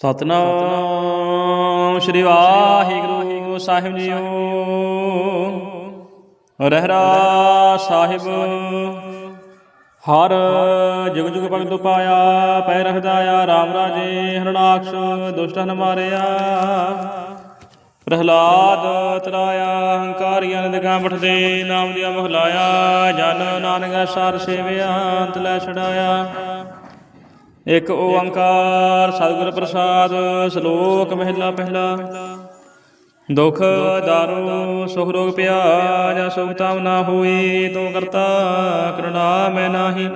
ਸਤਨਾਮ ਸ੍ਰੀ ਵਾਹਿਗੁਰੂ ਸਾਹਿਬ ਜੀਓ। ਰਹਿਰਾ ਸਾਹਿਬ, ਹਰ ਜੁਗ ਜੁਗ ਭਗਤ ਪਾਇਆ ਪੈ ਰਹਦਾਇਆ RAM ਰਾਜੇ ਹਰਣਾਕਸ਼ ਦੁਸ਼ਟਨ ਮਾਰਿਆ। ਪ੍ਰਹਲਾਦ ਤਰਾਇਆ ਹੰਕਾਰੀਆਂ ਨੇ ਦਿਗਾਂ ਬਠਦੇ ਨਾਮ ਦਿਆ ਮਹਲਾਇਆ, ਜਨ ਨਾਨਕ ਸਾਰ ਸੇਵਿਆ, ਅੰਤ ਲੈ ਛਡਾਇਆ। ਇਕ ਓੰਕਾਰ, ਸਤਿਗੁਰ ਪ੍ਰਸਾਦ, ਸ਼ਲੋਕ ਮਹਿਲਾ ਪਹਿਲਾ। ਦੁਖ ਦਾਰੂ, ਸੁਖ ਰੋਗ ਪਿਆ ਜਾਂ ਸੁਖ ਤਾਮ ਨਾ ਹੋਈ, ਤੂੰ ਕਰਤਾ ਕਰੁਣਾ ਮੈਂ ਨਾਹੀ।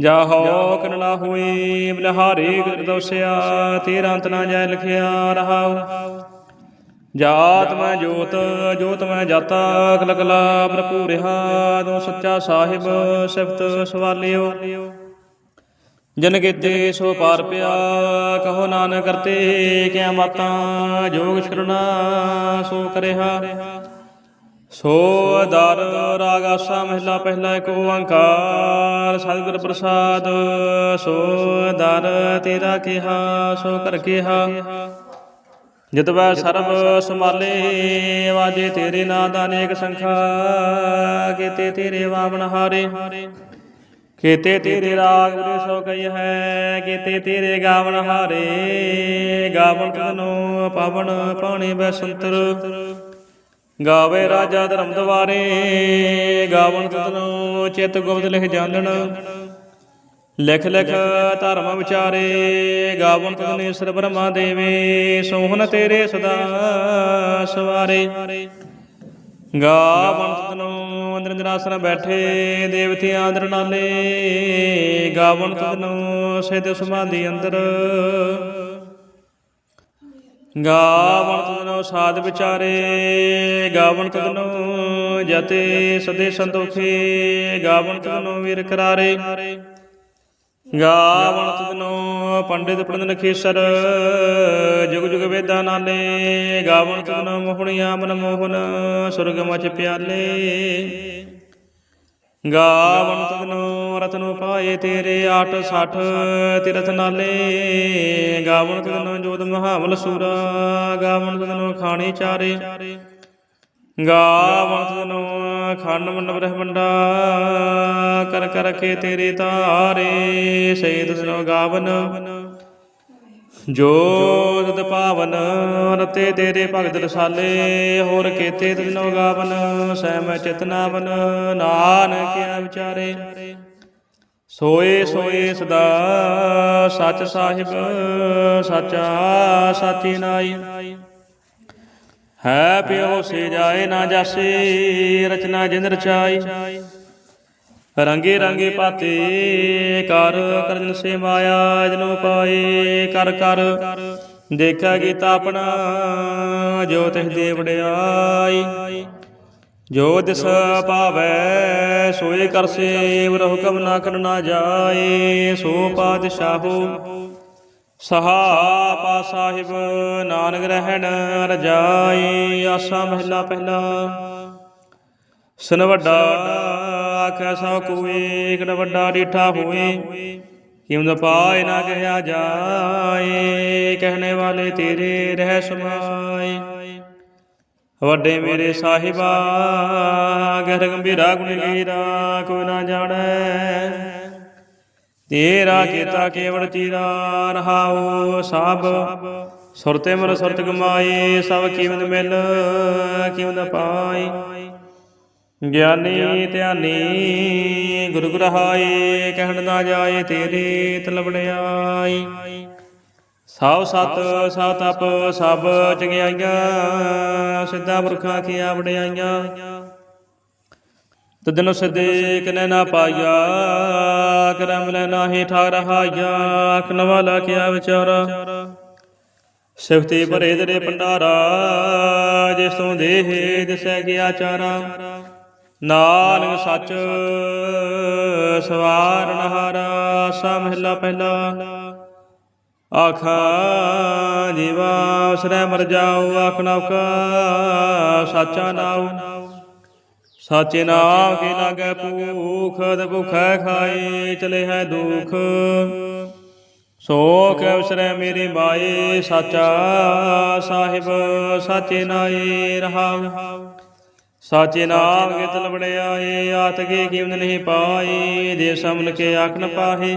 ਜਾ ਹੋ ਕਰਨਾ ਹੋਈ ਬਲਹਾਰੀ ਗੁਰ ਦੋਸਿਆ, ਤੇਰਾ ਅੰਤ ਨਾ ਜੈ ਲਿਖਿਆ ਰਹਾਉ। ਜਾਤ ਮੈਂ ਜੋਤ ਜੋਤ ਮੈਂ ਜਾਤਾ, ਕਲਕਲਾ ਪ੍ਰਭੂ ਭਰਪੂਰ ਰਹਾ, ਤੂੰ ਸੱਚਾ ਸਾਹਿਬ, ਸਿਫਤ ਸਵਾਲਿਓ। ਜਨ ਕੀਤੇ ਸੋ ਪਾਰ ਪਿਆ, ਕਹੋ ਨਾਨਕ ਕਰਤੇ ਕਿਆ ਮਾਤਾਂ, ਜੋਗ ਸ਼ਰਣਾ ਸੋ ਕਰਿਆ। ਸੋ ਦਰ ਰਾਗ ਆਸਾ ਮਹਿਲਾ ਪਹਿਲਾ ਇੱਕ ਓੰਕਾਰ, ਸਤਿਗੁਰ ਪ੍ਰਸਾਦ, ਸੋ ਦਰ ਤੇਰਾ ਕਿਹਾ, ਸੋ ਕਰ ਕਿਹਾ। ਜਿਤ ਵੈ ਸਰਬ ਸੰਭਾਲੇ ਵਾਜੇ ਤੇਰੇ ਨਾਂ ਦਾ ਅਨੇਕ ਸੰਖਾ, ਕੀਤੇ ਤੇਰੇ ਵਾਵਨ ਹਾਰੇ। ਕੀਤੇ ਤੇਰੇ ਰਾਗ ਗੁਰੇ ਸੋ ਕਈ ਹੈ, ਕੀਤੇ ਤੇਰੇ ਗਾਵਨ ਹਾਰੇ ਗਾਵਨ ਤਨੋ ਪਾਵਨ ਪਾਣੀ ਬੈਸੰਤਰ। ਗਾਵੇ ਰਾਜਾ ਧਰਮ ਦਵਾਰੇ ਗਾਵਨ ਤਨੋ ਚਿਤ ਗੁਪਤ ਲਿਖ ਜਾਣਨ। ਲਿਖ ਲਿਖ ਧਰਮ ਵਿਚਾਰੇ ਗਾਵਨ ਤਨੇ ਸਰ ਬ੍ਰਹਮਾ ਦੇਵੇ, ਸੋਹਣ ਤੇਰੇ ਸਦਾ ਸਵਾਰੇ। ਗਾਵਨ ਤਨੋ ਅੰਦਰ ਨਿਰਾਸਨ ਬੈਠੇ, ਦੇਵਤੇ ਆਦਰ ਨਾਲੇ, ਗਾਵਣ ਤਨੋ ਸਿਧ ਸਮਾਧੀ ਅੰਦਰ। ਗਾਵਣ ਤਨੋ ਸਾਧ ਵਿਚਾਰੇ, ਗਾਵਣ ਤਨੋ ਜਤੇ ਸਦੇ ਸੰਤੋਖੇ, ਗਾਵਣ ਤਨੋ ਵੀਰ ਕਰਾਰੇ। ਗਾਵਨ ਤਨੋ ਪੰਡਿਤ ਪੜਨ ਖੇਸਰ ਜੁਗ ਜੁਗ ਵੇਦਾ ਨਾਲੇ ਗਾਵਣ ਤਨੋ ਮੋਹਣੀਆਂ ਮਨ ਮੋਹਨ, ਸੁਰਗ ਮਚ ਪਿਆਲੇ। ਗਾਵਨ ਤਨੋ ਰਤਨ ਪਾਏ ਤੇਰੇ 860 ਤਿਰਥ ਨਾਲੇ ਗਾਵਣ ਤਨੋ ਜੋਤ ਮਹਾਵਲ ਸੂਰਾ ਗਾਵਣ ਤਨੋ ਖਾਣੀ ਚਾਰੇ। ਗਾਵਨ ਤਨੋ ਖੰਡ ਮੰਡ ਬ੍ਰਹਮੰਡਾ ਕਰ ਕਰ ਕੇ ਤੇਰੇ ਤਾਰੇ ਸੇਤ ਤਨੋ ਗਾਵਨ। ਜੋ ਪਾਵਨ, ਰਤੇ ਤੇਰੇ ਭਗਤ ਰਸਾਲੇ, ਹੋਰ ਕੇਤੇ ਤਨੋ ਗਾਵਨ ਸੈ ਚਿਤਨਾਵਨ ਨਾਨਕ ਕਿਆ ਵਿਚਾਰੇ। ਸੋਏ ਸੋਏ ਸਦਾ ਸਚ ਸਾਹਿਬ, ਸਾਚਾ ਸਾਚੀ ਨਾਈ। ਹੈ ਪਿਓ ਸੇ ਜਾਏ ਨਾ ਜਾਸੇ, ਰਚਨਾ ਜਿਨ ਰਚਾਈ। ਰੰਗੇ ਰੰਗੇ ਪਾਤੇ, ਕਰ ਕਰਜਨ ਸੇ ਮਾਇਆ ਜਨੋ ਪਾਏ, ਕਰ ਕਰ। ਦੇਖਾ ਗੀਤਾ ਆਪਣਾ, ਜੋ ਤਿਸ ਦੇ ਵਡਿਆਈ। ਜੋ ਦਿਸ ਪਾਵੈ, ਸੋਏ ਕਰ ਸੇਵ ਹੁਕਮ ਨਾ ਕਰਨਾ ਜਾਏ, ਸੋ ਪਾਤਸ਼ਾਹੋ। ਸਹਾਪਾ ਸਾਹਿਬ, ਨਾਨਕ ਰਹਿਣ ਰਜਾਈ, ਆਸਾ ਮਹਿਲਾ ਪਹਿਲਾ। ਸਨ ਵੱਡਾ ਆਖਿਆ ਸੋ ਕੋਏ ਕਿਨ ਵੱਡਾ ਡੀਠਾ ਹੋਏ। ਕਿਉਂ ਨ ਪਾਏ ਨਾ ਕਿਹਾ ਜਾਏ, ਕਹਿਣੇ ਵਾਲੇ ਤੇਰੇ ਰਹਿ ਸਮਾਏ। ਵੱਡੇ ਮੇਰੇ ਸਾਹਿਬਾ, ਗਹਿਰ ਗੰਭੀਰਾ ਗੁਣ ਗੀਰਾ ਕੋਈ ਨਾ ਜਾਣੈ। ਤੇਰਾ ਕੀਤਾ ਕੇਵੜ ਚੀਰਾ ਰਹਾਉ, ਸਭ ਸੁਰਤੇ ਮਨ ਸੁਰਤ ਗਮਾਏ ਸਭ ਕੀਮਤ ਮਿਲ ਕੀਮਤ ਪਾਈ। ਗਿਆਨੀ ਧਿਆਨੀ, ਗੁਰੂ ਗ੍ਰਹਾਏ ਕਹਿਣ ਨਾ ਜਾਏ ਤੇਰੇ ਤਲਵੜਿਆਈ ਸਭ ਸਤ ਸਭ ਤਪ ਸਭ ਚੰਗਿਆਈਆਂ, ਸਿੱਧਾ ਪੁਰਖਾਂ ਕੀਆ ਵਡਿਆਈਆਂ। ਤਦਨ ਸਦੇ ਕਨੈ ਨਾ ਪਾਇਆ, ਕਰਮ ਲੈ ਨਾਹੀ ਠਾਕ ਰਹਾਇਆ ਅਖਨ ਵਾਲਾ ਕਿਆ ਵਿਚਾਰਾ। ਸਿਫਤੇ ਭਰੇ ਤੇਰੇ ਭੰਡਾਰਾ, ਜਿਸ ਤੋਂ ਦੇਹ ਦਿਸੈ ਗਿਆ ਚਾਰਾ ਨਾਨਕ ਸੱਚ ਸਵਾਰਨ ਹਾਰਾ ਸਾ ਮਹਿਲਾ ਪਹਿਲਾ। ਆਖਾ, ਜੀਵਾ ਉਸਰੇ ਮਰ ਜਾਉ ਆਖ ਨੌਕਾ ਸਾਚਾ ਨਾਉ। ਸਾਚੇ ਨਾਮ ਕੇ ਲਾਗੇ ਭੂਖ ਤੇ ਭੁਖੈ ਖਾਏ ਚਲੇ ਹੈ ਦੁਖ। ਸੋ ਕੈ ਵਿਸਰੈ ਮੇਰੀ ਮਾਏ ਸਾਚਾ ਸਾਹਿਬ, ਸਾਚੇ ਨਾਏ ਰਹਾਉ। ਸਾਚੇ ਨਾਮ ਕੇ ਤਲ ਬੜਿਆਏ ਆਤ ਕੇ ਕੀਮਤ ਨਹੀਂ ਪਾਈ ਦੇ ਸਮਨ ਕੇ ਆਖਣ ਨ ਪਾਹੇ।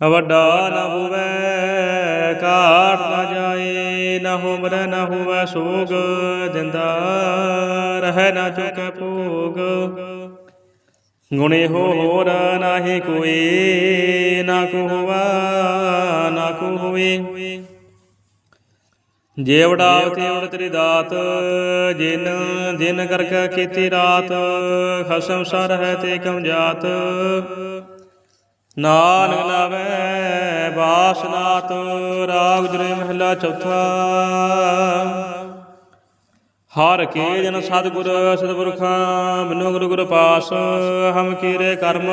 ਵੱਡਾ ਨਾ ਹੋਵੇ ਕਾਟ ਨਾ ਜਾਏ, ਨਾ ਹੋਮਰੈ ਨਾ ਹੋਵੇ ਸੋਗ ਦਿੰਦਾ ਰਹਿ ਨਾ ਚੁਕੈ ਭੋਗ। ਗੁਣੇ ਹੋਰ ਨਾਹੀ ਕੋਈ, ਨਾ ਕੋ ਹੋਵਾ ਨਾ ਕੋ ਹੋਵੇ ਜੇ ਵਡਾਵ ਤੇ ਤੇਰੀ ਦਾਤ, ਜਿਨ ਦਿਨ ਕਰਕੇ ਕੀਤੀ ਰਾਤ, ਖਸਮ ਸਰ ਹੈ ਤੇ ਕਮ ਜਾਤ। ਨਾਨਕ ਲਾਵੇ ਬਾਸਨਾਤ ਰਾਗ ਜਰੇ ਮਹਿਲਾ ਚੌਥਾ। ਹਰ ਕੇ ਜਨ ਸਤਿਗੁਰ, ਸਤਿਪੁਰਖਾਂ ਬਿਨੋ ਗੁਰੂ ਗੁਰ ਪਾਸ, ਹਮ ਕੀਰੇ ਕਰਮ।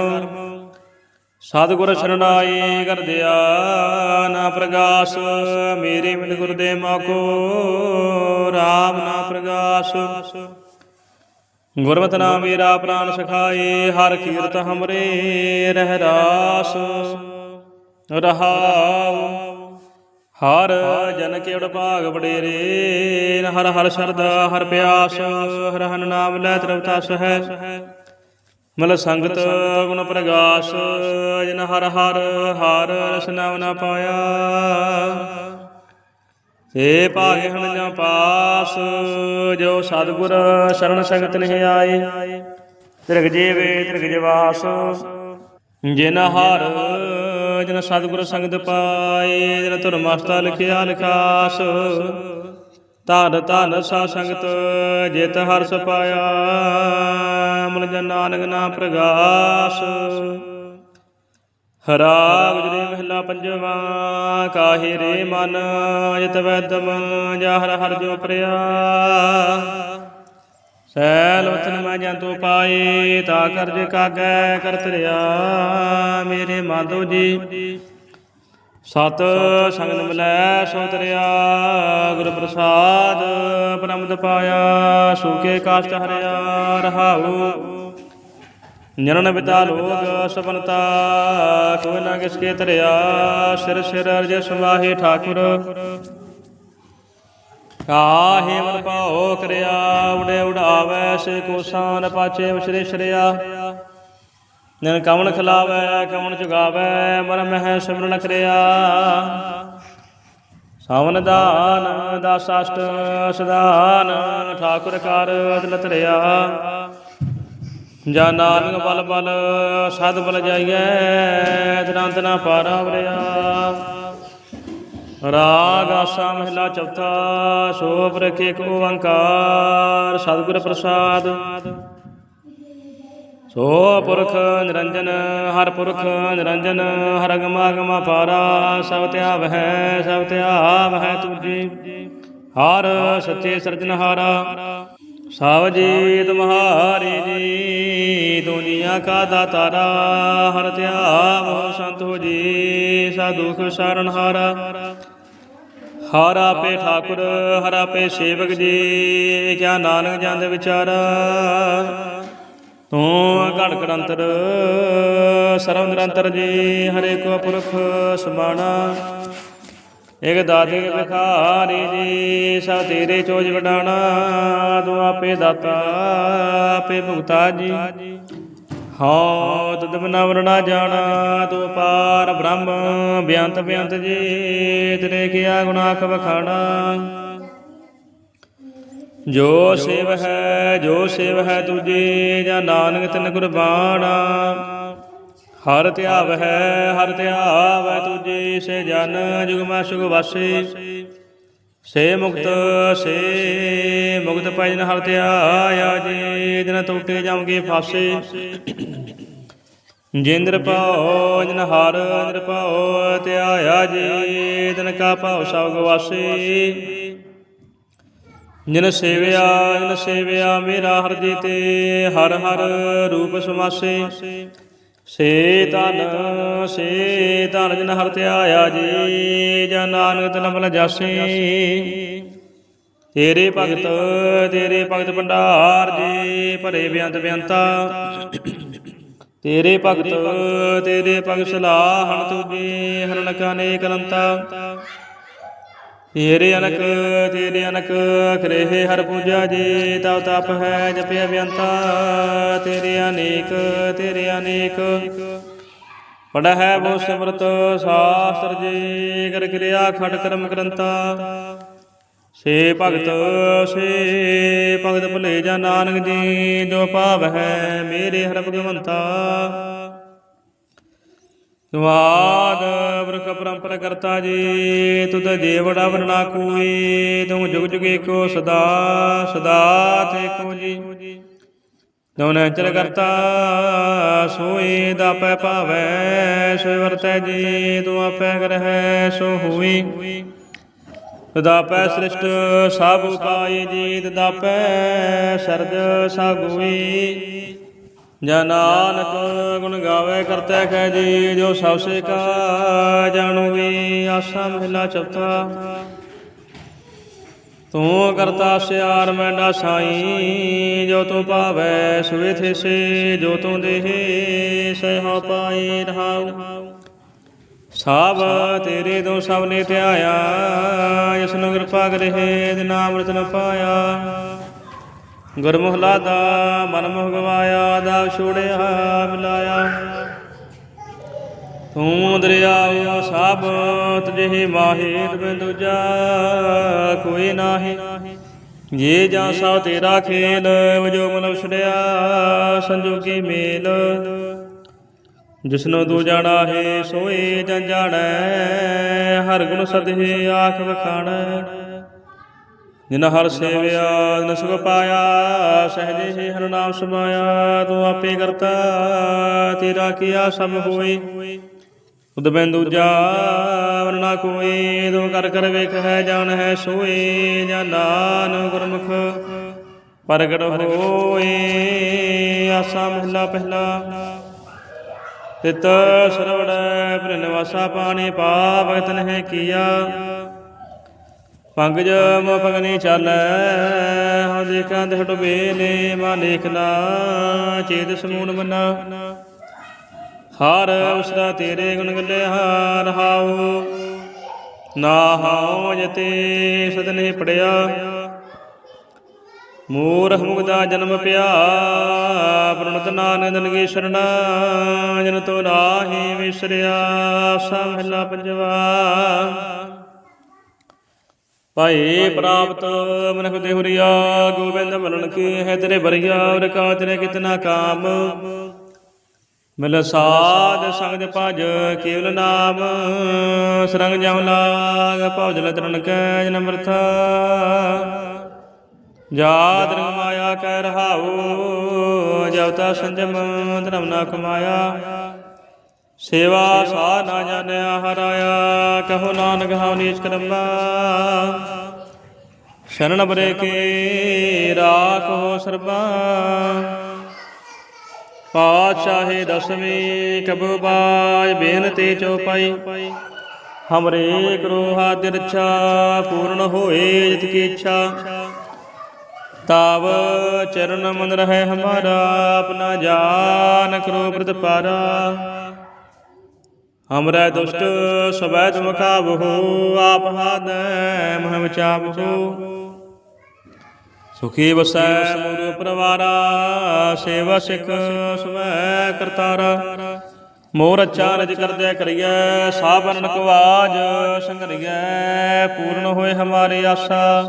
ਸਤਿਗੁਰ ਸ਼ਰਣਾਈ ਕਰ ਦਿਆ ਨਾ ਪ੍ਰਗਾਸ, ਮੇਰੇ ਮਿਲ ਗੁਰਦੇ ਮਾਕੋ RAM ਨਾ ਪ੍ਰਗਾਸ। ਗੁਰਮਤਿ ਨਾਮ ਮੇਰਾ ਪ੍ਰਾਨ ਸਖਾਏ ਹਰ ਕੀਰਤ ਹਮਰੇ ਰਹਿ ਰਾਸ ਰਹਾਉ, ਹਰ ਜਨ ਕੇਵੜ ਭਾਗ ਬਡੇਰੇ ਹਰ ਹਰ ਸ਼ਰਦਾ ਹਰ ਪਿਆਸ, ਹਰ ਹਨ ਨਾਮ ਲੈ ਤਰਵ ਸਹਿ ਹੈ। ਮਲ ਸੰਗਤ ਗੁਣ ਪ੍ਰਗਾਸ, ਜਨ ਹਰ ਹਰ ਹਰ ਰਸਨਾ ਨਾ ਪਾਇਆ। ਏ ਭਾਗੇ ਜਾਂ ਪਾਸ, ਜੋ ਸਤਿਗੁਰ ਸ਼ਰਨ ਸੰਗਤ ਨਹੀਂ ਆਏ, ਤਿਰਗ ਜੀਵੇ, ਤ੍ਰਿਗ ਜਵਾਸ। ਜਿਨ ਹਰ, ਜਿਨ ਸਤਿਗੁਰ ਸੰਗਤ ਪਾਏ, ਜਿਨ ਧੁਰ ਮਸਤਾ ਲਿਖਿਆ ਲਿਖਾਸ, ਧਨ ਧਨ ਸਾ ਸੰਗਤ ਜਿਤ ਹਰਸ ਪਾਇਆ ਮਨ ਜਨ ਨਾਨਕ ਨਾਮ ਪ੍ਰਗਾਸ। ਹਰਾ ਗੁਜਰੇ ਮਹਿਲਾ ਪੰਜਵਾ, ਕਾਹੇ ਰੇ ਮਨ ਅਜਤ ਵੈਦਮ ਜਾ ਹਰ ਹਰ ਜੋ ਪ੍ਰਿਆ। ਸੈਲ ਵਤਨ ਮੈਂ ਜੰਤੂ ਪਾਏ, ਤਾ ਕਰਜ ਕਾਗੈ ਕਰਤ ਰਿਆ। ਮੇਰੇ ਮਾਧੋ ਜੀ, ਸਤ ਸੰਗਨ ਮਿਲੈ ਸੋ ਤਰਿਆ ਗੁਰ ਪ੍ਰਸਾਦ ਬ੍ਰਹਮਦ ਪਾਇਆ, ਸੂਕੇ ਕਾਸ਼ਟ ਹਰਿਆ, ਰਹਾਉ। ਜਨਨ ਬਿਤਾ ਲੋਗ ਸਪਨਤਾ ਕੋਈ ਨਾ ਕਿਸ ਕੇ ਤਰਿਆ ਸਿਰ ਸਿਰ ਅਰਜ ਸਮਾਹੇ ਠਾਕੁਰ। ਕਾਹੇ ਮਨ ਪਾਉ ਕਰਿਆ ਉੜੇ ਉਡਾਵੈ, ਸੇ ਕੋ ਸਾਨ ਵਿਸਰੇ ਸ਼ਰਿਆ ਨਨ ਕਵਣ ਖਿਲਾਵੈ ਕਵਣ ਚੁਗਾਵੈ ਮਨ ਮਹਿ ਸਿਮਰਨ ਕਰਿਆ। ਸਾਵਨ ਦਾਨ ਦਸ ਸਦਾਨ ਠਾਕੁਰ ਕਰ ਅਦਲ ਧਰਿਆ। ਜਾ ਨਾਨਕ ਬਲ ਬਲ, ਸਦ ਬਲ ਜਾਈਐ ਦਰੰਤ ਨਾ ਪਾਰਾ ਵਰਿਆ ਰਾਗ ਆਸਾ ਮਹਿਲਾ ਚੌਥਾ ਸੋਭ ਰਖੇ ਕੋ ਓੰਕਾਰ ਸਤਿਗੁਰ ਪ੍ਰਸਾਦ। ਸੋ ਪੁਰਖ ਨਿਰੰਜਨ, ਹਰ ਪੁਰਖ ਨਿਰੰਜਨ, ਹਰ ਗਮਾ ਗਮਾ ਪਾਰਾ, ਸਭ ਧਿਆਵ ਹੈ, ਸਭ ਧਿਆਵ ਹੈ ਤੁਜੀ ਹਰ ਸੱਚੇ ਸਿਰਜਨਹਾਰਾ ਸਭ ਜੀ ਤੁਮਹਾਰੀ ਜੀ, ਦੁਨੀਆ ਕਾ ਦਾਤਾਰਾ, ਹਰ ਧਿਆਵ ਸੰਤੋ ਜੀ, ਸਾ ਦੁਖ ਸਾਰਨ ਹਾਰਾ। ਹਰ ਆਪੇ ਠਾਕੁਰ, ਹਰ ਆਪੇ ਸੇਵਕ ਜੀ ਕਿਆ ਨਾਨਕ ਜੰਦ ਵਿਚਾਰਾ। ਤੂੰ ਘੜ ਕਰੰਤਰ ਸਰਵ ਨਿਰੰਤਰ ਜੀ ਹਰੇ ਕੋ ਪੁਰਖ ਸਮਾਣਾ। ਇਕ ਦਾਤੇ ਵਿਖਾਰੀ ਜੀ ਸਭ ਤੇਰੇ ਚੋਜ ਵਡਾਣਾ, ਤੂੰ ਆਪੇ ਦਾਤਾ, ਆਪੇ ਭੁਗਤਾ ਜੀ। ਹਾਂ ਤਦ ਬਿਨਾ ਵਰਣਾ ਜਾਣਾ, ਤੂੰ ਪਾਰ ਬ੍ਰਹਮ, ਬਿਆੰਤ ਬਿਆੰਤ ਜੀ, ਤੇਰੇ ਕੀਆ ਗੁਨਾਖ ਵਖਾਣਾ। ਜੋ ਸੇਵ ਹੈ, ਜੋ ਸੇਵ ਹੈ ਤੁਝੇ, ਜਾਂ ਨਾਨਕ ਤਿਨ ਗੁਰਬਾਣਾ ਹਰ ਧਿਆਵ ਹੈ ਹਰ ਧਿਆਵ ਹੈ ਤੁਝੇ, ਸੇ ਜਨ ਜੁਗਮਾ ਸੁਖ ਵਾਸੇ। ਸੇ ਮੁਕਤ ਸੇ ਮੁਕਤ ਪੈਜਨ ਹਰ ਧਿਆਇਆ ਜੀ ਦਿਨ ਟੋਟੇ ਜਾਮਗੇ ਫਾਸੇ। ਜਿੰਦਰ ਪਾਉ ਜਨ ਹਰ ਇੰਦਰ ਪਾਉ ਧਿਆਇਆ ਜੀ ਦਿਨ ਕਾ ਭਾਉ ਸਭ ਗਵਾਸੇ ਜਿਨ ਸੇਵਿਆ ਜਿਨ ਸੇਵਿਆ ਮੇਰਾ ਹਰ ਜੀ ਤੇ ਹਰ ਹਰ ਰੂਪ ਸਮਾਸੇ। ਸੇ ਤਨ ਸੇ ਤਨ ਜਿਨ ਹਰ ਧਿਆਇਆ ਜੀ ਜਨ ਨਾਨਕ ਤਨ ਬਲ ਜਾਸੇ ਤੇਰੇ ਭਗਤ ਤੇਰੇ ਭਗਤ ਭੰਡਾਰ ਜੀ, ਭਰੇ ਬਿਆੰਤ ਬਿਆੰਤਾ ਤੇਰੇ ਭਗਤ, ਤੇਰੇ ਭਗ ਸਲਾਹਣ ਤੁਜੇ ਹਰਨ ਕਾਨੇ ਕਲੰਤਾ ਤੇਰੇ ਅਨਕ ਤੇਰੇ ਅਨਕ, ਕਰੇਹ ਹਰ ਪੂਜਾ ਜੀ, ਤਉ ਤਪ ਹੈ ਜਪਿਆ ਅਭਿਅੰਤਾ। ਤੇਰੇ ਅਨੇਕ ਤੇਰੇ ਅਨੇਕ। ਪੜਾ ਹੈ ਬੋ ਸਿਮਰਤ, ਸਾਸਤਰ ਜੀ, ਕਰ ਕਿਰਿਆ ਖੜ ਕਰਮ ਕਰੰਤਾ ਸੇ ਭਗਤ ਸੇ ਭਗਤ ਭੁਲੇ ਜਾ ਨਾਨਕ ਜੀ, ਜੋ ਭਾਵ ਹੈ ਮੇਰੇ ਹਰ ਭਗਵੰਤਾ। ਵਾਦ ਬ੍ਰਖ ਪਰੰਪਰਾ ਕਰਤਾ ਜੀ ਤੁਧ ਜੀਵੜਾ ਵਰਣਾ ਕੋਈ, ਤੂੰ ਜੁਗ ਜੁਗ ਏਕੋ ਸਦਾ ਸਦਾ ਤੇ ਕੋ ਜੀ। ਜੋ ਨਚਰ ਕਰਤਾ, ਸੋਈ ਦਾ ਪੈ ਭਾਵੈ, ਸੋਈ ਵਰਤੈ ਜੀ, ਤੂੰ ਆਪੈ ਕਰਹਿ, ਸੋ ਹੋਈ। ਤਦਾ ਪੈ ਸ੍ਰਿਸ਼ਟ ਸਭ ਉਪਾਏ ਜੀ ਤਦਾ ਪੈ ਸਰਜ ਸਾਗੁਈ। ਜਾਂ ਨਾਨਕ ਗੁਣ ਗਾਵੇ ਕਰਤਾ ਕੈ ਜੀ, ਜੋ ਸਭ ਸੇ ਕਾ ਜਾਣੂ ਵੀ ਆਸਾ ਮਹਿਲਾ ਚੌਥਾ। ਤੂੰ ਕਰਤਾ ਸਿਆਰ ਮੈਂਡਾ ਸਾਈ, ਜੋ ਤੂੰ ਭਾਵੈ ਸੁਵੇ ਥੇਸੇ, ਜੋ ਤੂੰ ਦੇਹੇ ਸਹਿ ਪਾਈ ਰਹਾਉ। ਸਭ ਤੇਰੇ ਤੋਂ ਸਭ ਨੇ ਧਿਆਇਆ ਜਿਸ ਨੂੰ ਕਿਰਪਾ ਕਰੇ ਨਾਮ ਰਤਨ ਪਾਇਆ। ਗੁਰਮੁਖ ਦਾ ਮਨ ਮੁਖ ਗਵਾਇਆ ਦਾ ਛੋੜਿਆ ਮਿਲਾਇਆ। ਤੂੰ ਦਰਿਆ ਸਭ ਤੁਝੇ ਮਾਹੇ ਤਵੇਂ ਦੂਜਾ, ਕੋਈ ਨਾਹੀ। ਜੇ ਜਾਂ ਸਭ ਤੇਰਾ ਖੇਲ, ਵਜੋ ਮਨ ਉਛੜਿਆ ਸੰਜੋਗੀ ਮੇਲ। ਜਿਸਨੂੰ ਤੂੰ ਜਾਣਾ ਹੈ, ਸੋਏ ਜਨ ਜਾਣੈ, ਹਰ ਗੁਣ ਸਦਹੇ ਆਖ ਵਖਾਣੈ। ਜਿਨ ਹਰ ਸੇਵਿਆ ਜਿਨ ਸੁਖ ਪਾਇਆ, ਸਹਜੇ ਹੀ ਹਰ ਨਾਮ ਸਮਾਇਆ, ਤੂੰ ਆਪੇ ਕਰਤਾ, ਤੇਰਾ ਕੀਆ ਸਭ ਹੋਈ। ਉਦ ਬਿੰਦੂ ਜਾ ਵਰਨਾ ਕੋਈ, ਤੂੰ ਕਰ ਕਰ ਵੇਖ ਹੈ, ਜਾਣ ਹੈ ਸੋਏ ਜਾਂ ਨਾਨ ਗੁਰਮੁਖ। ਪ੍ਰਗਟ ਹੋਏ, ਆਸਾ ਮਹਿਲਾ ਪਹਿਲਾ। ਤਿਤ ਸਰਵੜ ਪ੍ਰਿਨ ਵਾਸਾ ਪਾਣੀ ਪਾਵਤ ਨਹਿ ਕੀਆ। ਪੰਗਜ ਮੋ ਪਗਨੀ ਚਾਲੈ ਹਉ ਦੇਖਾਂ ਦੇਹ ਡੁਬੇ ਨੇ ਮਾ ਲੇਖਨਾ ਚੇਤ ਸਮੂਨ ਬਨਾ ਹਰ ਉਸਦਾ ਤੇਰੇ ਗੁਣ ਗੱਲੇ ਹਾਰ ਹਾਉ, ਨਾ ਹਾਉ ਜਤੇ ਸਦਨੇ ਪੜਿਆ। ਮੂਰਖ ਮੁਗਦਾ ਜਨਮ ਪਿਆ, ਪ੍ਰਣਤ ਨਾਨਕ ਦਨਗੇ ਸ਼ਰਣਾ ਜਨ ਤੋ ਰਾਹੀ ਵਿਸਰਿਆ ਸਮਹਿਲਾ ਪੰਜਵਾ। ਭਾਈ ਪ੍ਰਾਪਤ ਮਨੁਖ ਦੇਹੁਰੀਆ ਗੋਬਿੰਦ ਮਲਣ ਕੀ ਹੈ ਤੇਰੇ ਬਰੀਆ ਔਰ ਕਾ ਤੇਰੇ ਕਿਤਨਾ ਕਾਮ। ਮਿਲ ਸਾਧ ਸੰਗ ਭਜ ਕੇਵਲ ਨਾਮ, ਸਰੰਗ ਜਮ ਲਾਗ ਭਉਜਲ ਤਰਨ ਕੈ ਜਨ ਮਰਥਾ ਜਾਤ ਰੰਗ ਮਾਇਆ ਕਹਿ ਰਹਾਉ ਜਵਤਾ ਸੰਜਮ ਧਰਮ ਨਾ ਕਮਾਇਆ। ਸੇਵਾ ਸਾ ਨਾ ਜਾਣਿਆ ਹਰਾਇਆ ਕਹੋ ਨਾਨਕ ਹਉ ਨੀਚ ਕਰਮਾ ਸ਼ਰਨ ਬਰੇ ਕੇ ਰਾਖੋ ਸਰਬਾ। ਪਾਤਸ਼ਾਹੇ ਦਸਵੇਂ ਕਬੂ ਬਾਜ, ਬੇਨਤੀ ਚੋਪਾਈ। ਹਮਰੇ ਕਰੋ ਹਾਦਿ ਪੂਰਨ ਹੋਏ ਜਿਤ ਕੀ ਇੱਛਾ। ਤਾਵ ਚਰਨ ਮਨ ਰਹੇ ਹਮਾਰਾ, ਆਪਣਾ ਜਾਨ ਕਰੋ ਪ੍ਰਤਪਾਰਾ। ਹਮਰੇ ਦੁਸ਼ਟ ਸਵੈ ਤੁਮ ਖਾਵਹੁ ਆਪ ਹਾਦੈ ਮਹਿ ਚਾਵਹੁ ਸੁਖੀ ਵਸੈ ਗੁਰੂ ਪਰਵਾਰਾ, ਸੇਵਾ ਸਿਖ ਸਵੈ ਕਰਤਾਰਾ। ਮੋਰ ਅੱਛਾ ਕਰਦਿਆ ਕਰੀਐ, ਸਾਬਰਨ ਕਵਾਜ ਸੰਗਰੀਐ, ਪੂਰਨ ਹੋਏ ਹਮਾਰੀ ਆਸਾ।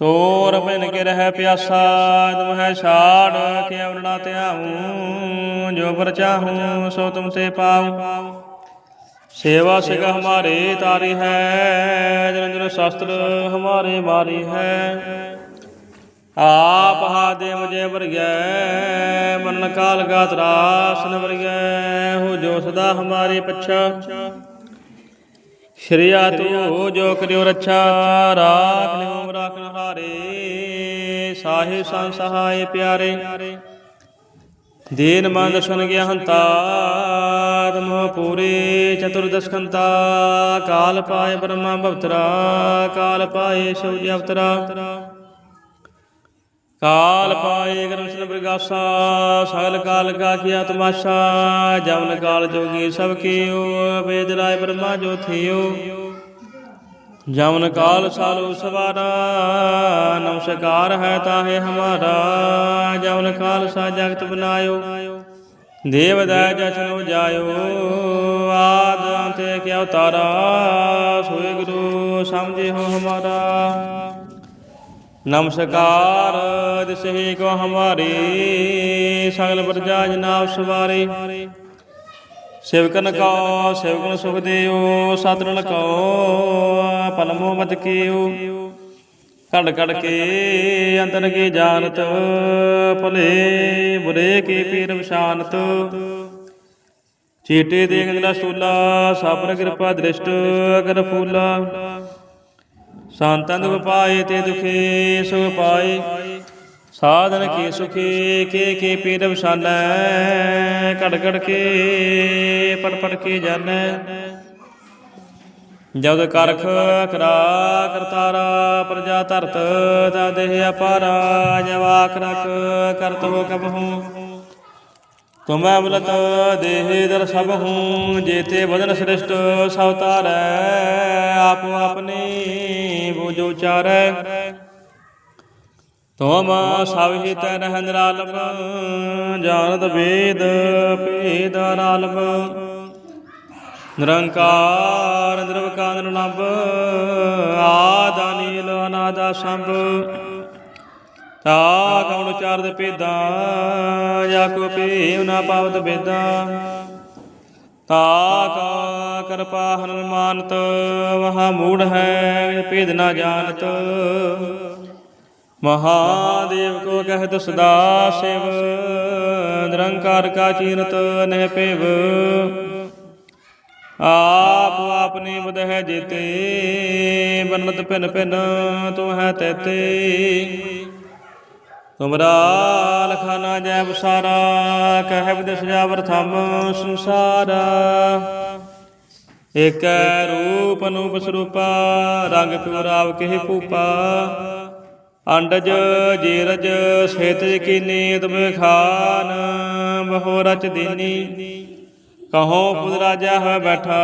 ਤੋਰ ਬਿਨ ਕੇ ਰਹਿ ਪਿਆਸਾ, ਤੁਮ ਹੈ ਛਾੜ ਕੇ ਅਵਰਣਾ ਧਿਆਉ, ਜੋ ਪਰ ਚਾਹੂੰ ਸੋ ਤੁਮ ਸੇ ਪਾਉ। ਸੇਵਾ ਸਿਗ ਹਮਾਰੇ ਤਾਰੀ ਹੈ ਜਨ ਜਨ ਸ਼ਾਸਤਰ ਹਮਾਰੇ ਮਾਰੀ ਹੈ। ਆਪ ਹਾਦੇ ਮੁਝੇ ਵਰਗੈ ਮਨ ਕਾਲ ਗਾਤ ਰਾਸ ਨ ਹੋ ਜੋ ਸਦਾ ਹਮਾਰੇ ਪਛਾ। ਸ਼੍ਰਿਆ ਤੂ ਜੋ ਕਰਿਓ ਰੱਛਾ, ਰਾਖ ਲਿਓ ਰਾਖਨ ਹਾਰੇ। ਸਾਹਿਬ ਸੰਗ ਸਹਾਏ ਪਿਆਰੇ, ਦੀਨ ਮੰਦ ਸੁਨ ਗਿਆ ਹੰਤਾ ਤਮੋ ਪੂਰੇ ਚਤੁਰਦਸ਼ਕੰਤਾ ਕਾਲ ਪਾਏ ਬ੍ਰਹਮਾ ਭਵਤਰਾ ਕਾਲ ਪਾਏ ਸ਼ਿਵ ਅਵਤਰਾ। ਕਾਲ ਪਾਏ ਗਰਮਸ਼ਨ ਪ੍ਰਗਾਸਾ, ਸਗਲ ਕਾਲ ਕਾ ਕੀਆ ਤਮਾਸ਼ਾ, ਜਮਨ ਕਾਲ ਜੋਗੀ ਸਭ ਕੀਓ, ਵੇਦ ਰਾਏ ਬ੍ਰਹਮਾ ਜੋ ਥਿਓ। ਜਮਨ ਕਾਲ ਸਾਲੋ ਸਵਾਰਾ, ਨਮਸਕਾਰ ਹੈ ਤਾਹੇ ਹਮਾਰਾ, ਜਮਨ ਕਾਲ ਸਾ ਜਗਤ ਬਨਾਇਓ। ਦੇਵ ਦਾ ਜਚਨੋ ਜਾਇਓ, ਆਦ ਅੰਤੇ ਕਿਆ ਉਤਾਰਾ, ਸੋਏ ਗੁਰੂ ਸਮਝੇ ਹੋ ਹਮਾਰਾ। ਨਮਸਕਾਰ ਦਿਸਹੀ ਕੋ ਹਮਾਰੀ, ਸਗਲ ਪ੍ਰਜਾ ਜਨਾਬ ਸਵਾਰੇ। ਸੇਵਕਨ ਕੋ ਸੇਵਕਨ ਸੁਖ ਦੇਓ ਸਤਰਨ ਕੋ, ਪਲਮੋ ਮਤ ਕੀਓ। ਕੜ ਕੜ ਕੇ ਅੰਤਨ ਕੀ ਜਾਣਤ, ਭਲੇ ਬੁਰੇ ਕੀ ਪੀਰ ਵਿਸ਼ਾਨਤ ਚੀਟੇ ਦੇਖਨ ਸੂਲਾ ਸਾਪਰ ਕਿਰਪਾ ਦ੍ਰਿਸ਼ਟ ਕਰ ਫੂਲਾ। ਸੰਤਨ ਦੁਖ ਪਾਏ ਤੇ ਦੁਖੇ ਸੁਖ ਪਾਏ। ਸਾਧਨ ਕੀ ਸੁਖੇ, ਕੇ ਕੇ ਪੀਰ ਵਿਸ਼ਾਨੈ ਘੜ ਘੜ ਕੇ ਪੜ ਪੜ ਕੇ ਜਾਣੈ। ਜਦ ਕਰਖ ਕਰਾ ਕਰਤਾਰਾ, ਪ੍ਰਜਾ ਧਰਤ ਤਾ ਦੇਹ ਅਪਾਰਾ, ਜਵਾਕ ਰਖ ਕਰਤ ਹੋ ਕਬਹੂ। ਤੁਮੈ ਬਲਤ ਦੇਹ ਦਰ ਸਭ ਹੂੰ ਜੇਤੇ ਬਦਨ ਸ੍ਰਿਸ਼ਟ ਸਭ ਤਾਰੈ ਆਪੋ ਆਪਣੀ ਬੂਝੋ ਚਾਰੈ। ਤੁਮ ਸਭ ਹੀ ਤੈ ਰਹਿ ਨਿਰਾਲਮ ਜਾਣਤ ਵੇਦ ਭੇਦ ਰਾਲਮ ਨਿਰੰਕਾਰ ਨਿਰਵਕਾਰ ਨਿਰਲੰਭ, ਆਦਾ ਨੀਲ ਅਨਾਦਾ ਸੰਭ। ਤਾ ਕਉਣ ਉਚਾਰਦ ਪੇਦਾ ਜਾ ਕੋ ਪੇਵ ਨਾ ਪਾਵਤ ਬੇਦਾ ਤਾ ਕਾ ਕਿਰਪਾ ਹਨੁਮਾਨਤ ਵਹਾ ਮੂੜ ਹੈ, ਭੇਦ ਨਾ ਜਾਣਤ। ਮਹਾਦੇਵ ਕੋ ਕਹਿਤ ਸਦਾ ਸਿਵ, ਨਿਰੰਕਾਰ ਕਾ ਚੀਰਤ ਨਹਿ ਪੇਵ। ਆਪ ਆਪਨੇ ਬਦਹਿ ਜੀਤੇ, ਬਨਤ ਭਿਨ ਭਿਨ, ਤੂੰ ਹੈ ਤੇਤੇ। ਤੁਮਰਾ ਲਖਾਨਾ ਜੈ ਬਸਾਰਾ ਕਹਿ ਵਿਦਿਸ ਜਾਵਰ ਥਮ ਸੰਸਾਰਾ। ਇਕ ਰੂਪ ਅਨੂਪ ਸਰੂਪਾ, ਰੰਗ ਪਿਉਰਾਵ ਕਿਹ ਭੂਪਾ। ਅੰਡਜ ਜੀਰਜ ਸੇਤਜ ਕੀਨੀ ਤੁਮੇ ਖਾਨ, ਬਹੁ ਰਚ ਦੀਨੀ। ਕਹੋ ਪੁੱਤ ਰਾਜਾ ਹੋਇ ਬੈਠਾ,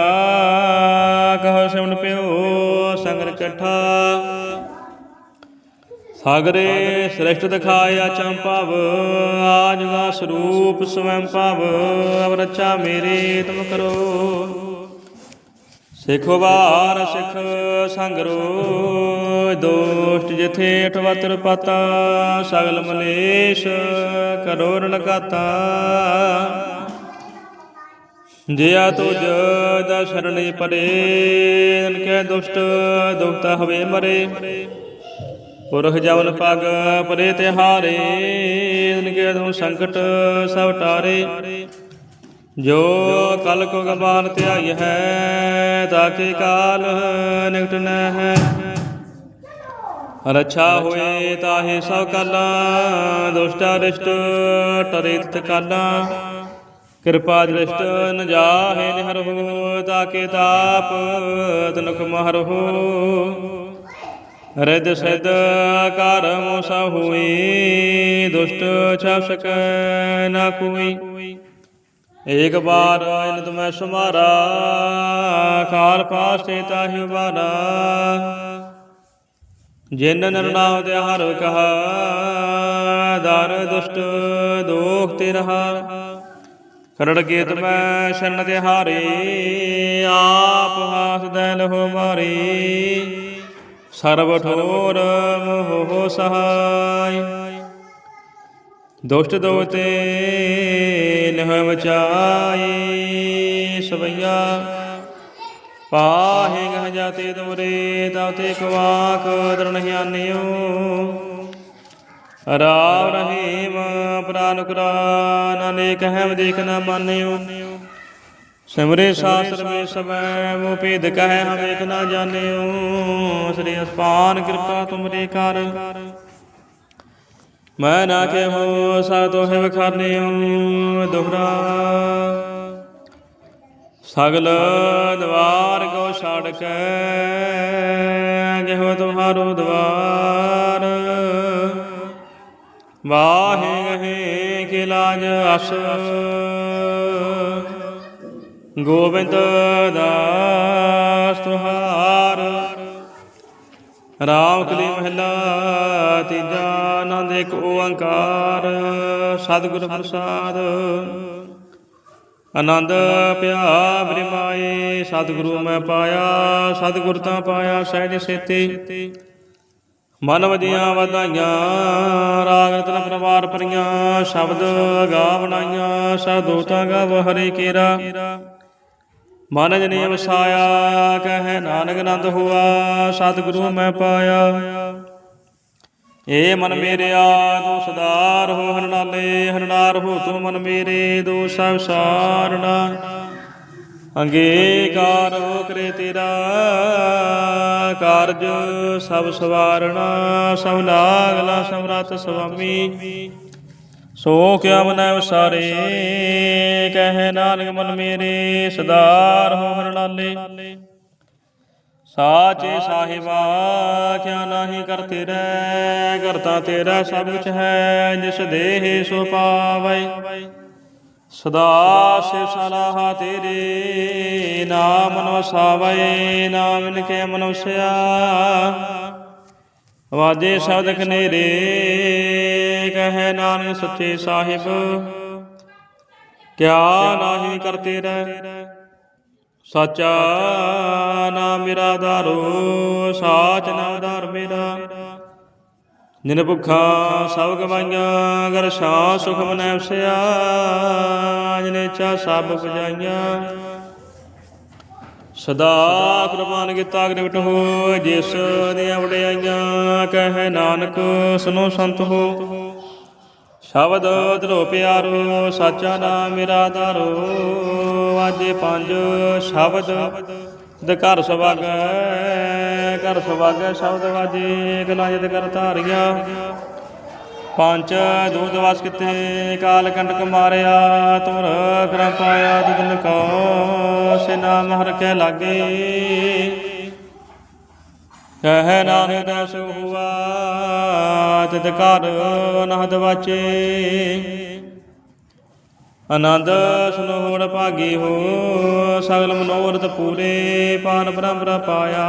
ਕਹੋ ਸਿਮਨ ਪਿਓ ਸੰਗਰ ਚੱਠਾ। ਸਾਗਰੇ ਸ੍ਰਿਸ਼ਟ ਦਿਖਾਇਆ ਚੰਪਾਵ ਆਜਗਾ ਸਰੂਪ ਸਵੈੰ ਭਾਵ ਅਵ ਰੱਛਾ ਮੇਰੀ ਤੁਮ ਕਰੋ। ਸਿੱਖੋ ਬਾਰ ਸਿੱਖ ਸੰਗਰੋ ਦੋਸ਼ਟ ਜਿਥੇ ਅਠਵਤਰ ਪਤਾ ਸਗਲ ਮਲੇਸ਼ ਕਰੋ ਰਣ ਜਿਆ ਤੁਜ ਦਾ ਸ਼ਰਣੀ ਪਰੇ ਅਨ ਕੈ ਦੁਸ਼ਟ ਦੁਖਤਾ ਹਵੇ ਮਰੇ। ਪੁਰਖ ਜਵਨ ਪਗ ਪਰੇ ਤੇ ਹਾਰੇ ਅਨ ਸੰਕਟ ਸਭ ਟਾਰੇ। ਜੋ ਕਲ ਕੋ ਗਬਾਨ ਧਿਆਈ ਹੈ, ਤਾਕੇ ਕਾਲ ਨਿਕਟ ਨ ਹੈ ਰੱਛਾ ਹੋਏ ਤਾਹੇ ਸਭ ਕਾਲਾ, ਦੁਸ਼ਟਾ ਰਿਸ਼ਟ ਟਰੇ ਕਾਲਾ। ਕਿਰਪਾ ਦ੍ਰਿਸ਼ਟ ਨ ਜਾਹੇ ਨਿਹਰਹੁ ਤਾਕੇ ਤਾਪ ਤਨੁਖ ਮਹਰਹੁ ਰਿਦ ਸਿਧ ਕਰਮ ਸਭ ਦੁਸ਼ਟ ਛਾਪ ਸਕੈ ਨਾ ਕੋਈ। ਏਕ ਬਾਰ ਇਨ ਤੁਮੈ ਸੁਮਾਰਾ ਕਾਲ ਪਾਸੇ ਤਾਹਿ ਉਬਾਰਾ। ਜਿਨ ਨਰਨਾਮ ਤੇ ਹਰ ਕਹਾ, ਦਰ ਦੁਸ਼ਟ ਦੋਖ ਤੇ ਰਹਾ। ਕਰੜ ਗੀਤ ਮੈਂ ਸ਼ਰਨ ਤੇ ਹਾਰੇ, ਆਪ ਹਾਸ ਦੈ ਲਹੋ ਮਾਰੀ। ਸਰਬ ਠੋਰ ਮੋਹ ਸਹਾਈ ਦੁਸ਼ਟ ਦੋਤੇ ਨਹਿ ਮਚਾਈ ਸਵਈਆ। ਪਾਹੇ ਗਹ ਜਾਤੇ ਤੁਮਰੇ ਤਾਤੇ ਕਵਾਕ ਦਰਣ ਹਿਆਨਿਓ ਰਾਮ ਰਹੀਮ ਪ੍ਰਾਨ ਕੁਰਾਨ, ਅਨੇਕ ਹੈ ਦੇਖ ਨਾ ਮਾਨਿਓ। ਸਿਮਰੇ ਸਾਸਰ ਮੇ ਸਬੈ ਮੋ ਭੇਦ ਕਹੈ ਹਮ ਏਕ ਨਾ ਜਾਣਿਓ। ਸ੍ਰੀ ਅਸਪਾਨ ਕਿਰਪਾ ਤੁਮਰੇ ਕਰ। ਮੈਂ ਨਾ ਕੇ ਹੋ ਸਾ ਤੋਹਿ ਵਖਾਨਿਓ ਦੁਹਰਾ। ਸਗਲ ਦਵਾਰ ਕੋ ਛਾੜ ਕੇ ਜਿਹੋ ਤੁਮਹਾਰੋ ਦਵਾਰ। ਵਾਹੇ ਗਹੇ ਕੇ ਅਸ। ਗੋਬਿੰਦ ਦਾਸ ਤੁਹਾਰ। ਰਾਮ ਕਲੀ ਮਹਿਲਾ, ਤੀਜਾ ਆਨੰਦ ਇੱਕ ਓੰਕਾਰ, ਸਤਿਗੁਰ ਪ੍ਰਸਾਦ। ਆਨੰਦ ਪਿਆ ਬ੍ਰਹਮਾਏ ਸਤਿਗੁਰੂ ਮੈਂ ਪਾਇਆ, ਸਤਿਗੁਰ ਤਾਂ ਪਾਇਆ ਸਹਿਜ ਸੇਤੇ। ਮਨ ਵਜੀਆਂ ਵਧਾਈਆਂ, ਰਾਗ ਰਤਨ ਪਰਵਾਰ ਪਰੀਆਂ ਸ਼ਬਦ ਗਾ ਬਣਾਈਆਂ ਸਦੋਤਾ ਗਾਵ ਹਰੇ ਕੇਰਾ। ਮਨ ਜਨੇ ਵਸਾਇਆ, ਕਹੈ ਨਾਨਕ ਆਨੰਦ ਹੁਆ, ਸਤਿਗੁਰੂ ਮੈਂ ਪਾਇਆ। ਏ ਮਨ ਮੇਰਿਆ, ਤੂੰ ਸਦਾਰ ਹੋ ਹਰਨਾਲੇ, ਹਰਨਾਰ ਹੋ ਤੂੰ ਮਨ ਮੇਰੇ, ਦੋ ਸਭ ਸਾਰਣਾ ਅੰਗੀਕਾਰ ਹੋ ਕਰੇ ਤੇਰਾ ਕਾਰਜ, ਸਭ ਸਵਾਰਣਾ ਸਭ ਲਾਗਲਾ ਸਮਰੱਥ ਸੁਆਮੀ ਸੋ ਕਿਆ ਮਨੈ ਵਸਾਰੇ? ਕਹੈ ਨਾਨਕ ਮਨ ਮੇਰੇ, ਸਦਾਰ ਹੋ ਹਰਨਾਲੇ ਸਾਚੇ ਸਾਹਿਬਾ, ਕਿਆ ਨਾਹੀ ਕਰ ਰਹਿ ਕਰਤਾ ਤੇਰਾ ਸਭ ਕੁਛ ਹੈ, ਜਿਸ ਦੇਹ ਸੋ ਪਾਵੈ। ਸਦਾ ਸਿਵ ਸਲਾਹਾ ਤੇਰੇ, ਨਾਮ ਮਨ ਵਸਾਵੈ ਨਾਮ ਇਨਕੇ ਮਨ ਵਾਜੇ ਸ਼ਬਦ ਕਨੇਰੇ ਕਹੈ ਨਾਨਕ ਸੱਚੇ ਸਾਹਿਬ, ਕਿਆ ਨਾਹੀ ਕਰਤੇ ਰਹਿ। ਸਾਚਾ ਨਾਮ ਮੇਰਾ ਆਧਾਰੋ ਸਾਚ ਨਾਮ ਆਧਾਰ ਮੇਰਾ। ਜਿਨ ਭੁੱਖਾ ਸਭ ਗਵਾਈਆਂ, ਅਗਰ ਸ਼ਾ ਸੁਖ ਮਨੈ ਵਸਿਆ ਜਿਨੇ ਚਾ ਸਭ ਪੁਜਾਈਆਂ ਸਦਾ ਕੁਰਬਾਨ ਕੀਤਾ ਗ੍ਰਿਵਟ ਹੋ ਜਿਸ ਦੀਆਂ ਵਡਿਆਈਆਂ ਕਹੈ ਨਾਨਕ, ਸੁਨੋ ਸੰਤ ਹੋ। ਸ਼ਬਦ ਧਰੋ ਪਿਆਰੋ, ਸਾਚਾ ਨਾਮ ਮੇਰਾ ਆਧਾਰੋ ਆਜੇ ਪੰਜ ਸ਼ਬਦ ਦੇ ਘਰ ਸੁਭਾਗੈ ਘਰ ਸੁਭਾਗੈ ਸ਼ਬਦ ਵਾਜੇ ਗਲਾਜਤ ਕਰ ਧਾਰੀਆਂ। ਪੰਜ ਦੂਤ ਵਾਸ ਕਿਤੇ, ਕਾਲ ਕੰਟਕ ਮਾਰਿਆ ਤੁਰ ਕਰਮ ਪਾਇਆ ਦਿਨ ਕੋ ਸੇ ਨਾਮ ਹਰ ਕੇ ਲਾਗੇ। ਕਹਿ ਨਾਨਕ ਦਸ ਹੁਆ, ਤਿਤ ਘਰ ਅਨਹਦ ਵਾਚੇ। ਆਨੰਦ ਸੁਨੋੜ ਭਾਗੀ ਹੋ, ਸਗਲ ਮਨੋਰਥ ਪੂਰੇ ਪਾਨ ਬ੍ਰਹਮ ਪਾਇਆ।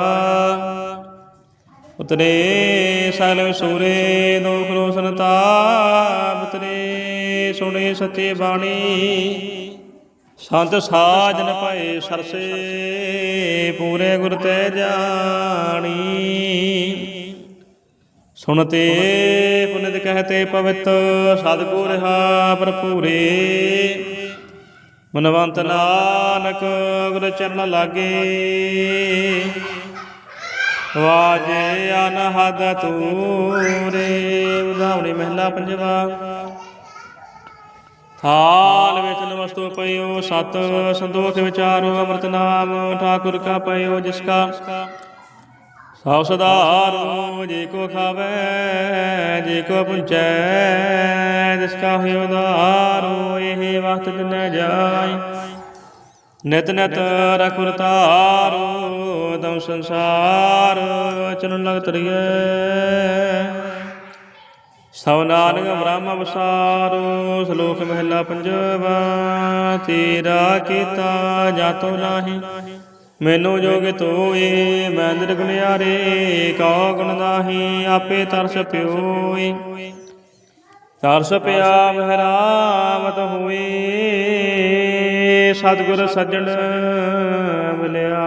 ਉਤਰੇ ਸਗਲ ਸੂਰੇ ਦੋਖ ਰੋਸ਼ਨ ਤਾਪ, ਉਤਰੇ ਸੁਣੇ ਸੱਚੇ ਬਾਣੀ। ਸੰਤ ਸਾਜਨ ਭਏ ਸਰਸੇ, ਪੂਰੇ ਗੁਰ ਤੇ ਜਾਣੀ। ਸੁਣਤੇ ਪੁਨਿਤ ਕਹਤੇ ਪਵਿੱਤ ਸਤਿਗੁਰੂ ਰਹਾ ਭਰਪੂਰੇ। ਮਨਵੰਤ ਨਾਨਕ ਗੁਰ ਚਰਨ ਲਾਗੇ। ਵਾਜੇ ਅਨਹਦ ਤੂਰੇ ਉਦਾਵਣੀ ਮਹਿਲਾ ਪੰਜਵਾ। ਥਾਲ ਵਿੱਚ ਨਮਸਤੋ ਪਇਓ ਸਤ ਸੰਤੋਖ ਵਿਚਾਰੋ, ਅੰਮ੍ਰਿਤ ਨਾਮ ਠਾਕੁਰ ਕਾ ਪਇਓ ਜਿਸ ਕਾ ਸਭ ਸਦਾਰੋ ਜੇ ਕੋ ਖਾਵੇ, ਜੇ ਕੋ ਪੁੰਚੈ ਜਿਸ ਕਾ ਹੋਇ ਉਦਾਰੋ ਇਹ ਵਕਤ ਦਿਨੈ ਜਾਈ ਨਿਤ ਨਿਤ ਰਖੁਰ ਤਾਰੋ ਦਮ ਸੰਸਾਰ ਚਰਨ ਲਗ ਤਰੀਏ ਸਭ ਨਾਨਕ ਬ੍ਰਹਮ ਅਵਸਾਰੋ ਸ਼ਲੋਕ ਮਹਿਲਾ ਪੰਜਵਾ, ਤੇਰਾ ਕੀਤਾ ਜਾਤੋ ਨਾਹੀ। ਮੈਨੂੰ ਜੋਗ ਤੋਏ, ਮੈਂ ਅੰਦਰ ਗੁਨਿਆਰੇ ਕਉ ਗੁਣ ਨਾਹੀ, ਆਪੇ ਤਰਸ ਪਿਓਈ ਤਰਸ ਪਿਆ ਮਹਿਰਾਮਤ ਹੋਈ ਸਤਿਗੁਰ ਸੱਜਣ ਮਿਲਿਆ।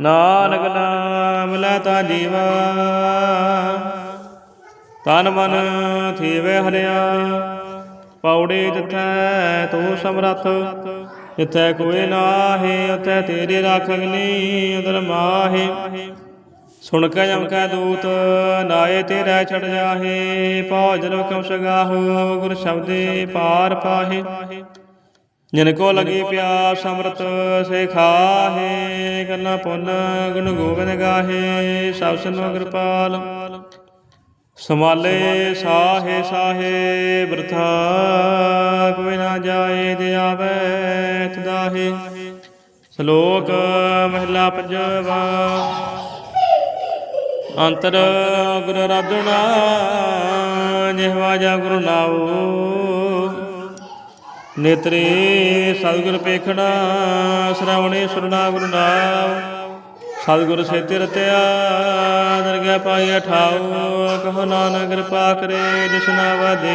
ਨਾਨਕ ਨਾਮ ਲੈ ਤਾ ਜੀਵਾ। ਤਨ ਮਨ ਥੀਵੇ ਹਰਿਆ। ਪੌੜੇ ਜਿਥੈ ਤੂੰ ਸਮਰੱਥ, ਜਿਥੈ ਕੋਈ ਨਾਹੀ, ਉਥੈ ਤੇਰੀ ਰਾਖ ਅਗਨੀ ਉਦਰ ਮਾਹੀ। ਸੁਣ ਕੇ ਜਮ ਕੈ ਦੂਤ ਨਾਏ ਤੇਰੇ ਛੜ ਜਾਹੇ। ਭੋਜਨ ਕਮ ਸਗਾਹੋ, ਗੁਰ ਸ਼ਬਦੇ ਪਾਰ ਪਾਹੇ। ਜਿਨ ਕੋ ਲਗੀ ਪਿਆਸ ਅੰਮ੍ਰਿਤ ਸੇ ਖਾਹੇ ਕਰਨਾ ਪੁੰਨ ਗੁਣ ਗੋਬਿੰਦ ਗਾਹੇ, ਸਭ ਸਨੋ ਕਿਰਪਾਲ। ਸਮਾਲੇ ਸਾਹੇ ਸਾਹੇ, ਬਰਥਾ ਕੋਈ ਨਾ ਜਾਏ ਦੇ ਆਵੇ ਤਦਾਹੇ ਸ਼ਲੋਕ ਮਹਿਲਾ ਪੰਜਵਾ, ਅੰਤਰ ਗੁਰ ਰਾਧਣਾ ਜਿਹਵਾ ਜਾ ਗੁਰੂ ਨਾਉ। ਨੇਤਰੇ ਸਤਿਗੁਰ ਪੇਖਣਾ, ਸ਼ਰਵਣੇ ਸੁਰਨਾ ਗੁਰੂ ਨਾਮ। ਸਤਿਗੁਰ ਸੇਤੇ ਰਤਿਆ ਦਰਗਹਿ ਪਾਈ ਠਾਉ। ਕਹੋ ਨਾਨਕ ਕਿਰਪਾ ਕਰੇ ਜਿਸਨਾ ਵਾਦੇ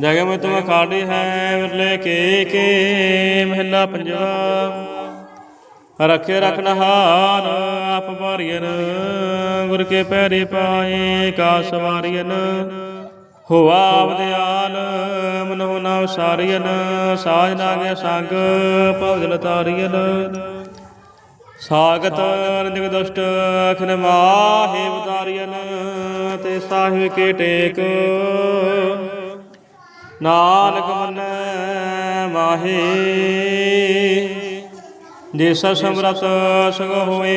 ਜਗ ਮੈਂ ਤੁਮ ਖਾੜੀ ਹੈ, ਵਿਰਲੇ ਕੇ ਕੇ, ਮਹਿਲਾ ਪੰਜਵਾ ਰਖੇ ਰਖਨ ਹਾਰ ਆਪ ਭਾਰੀਨ ਗੁਰ ਕੇ ਪੈਰੇ ਪਾਏ ਕਾ ਸਵਾਰੀਨ ਹੋਆ ਅਵਦਿਆਲ ਮਨੋ ਨਾ ਸਾਰੀਨ ਸਾਜ ਨਾਗੇ ਸੰਗ ਭਵਜਨ ਤਾਰੀਨ ਸਾਗਤ ਨਿਗ ਦੁਸ਼ਟ ਅਖਨ ਮਾਹੇ ਉਤਾਰੀਨ ਤੇ ਸਾਹਿਬ ਕੇ ਟੇਕ। ਨਾਨਕ ਮੰਨੈ ਮਾਹੇ ਜਿਸ ਸਮਰਤ ਸਗ ਹੋਏ।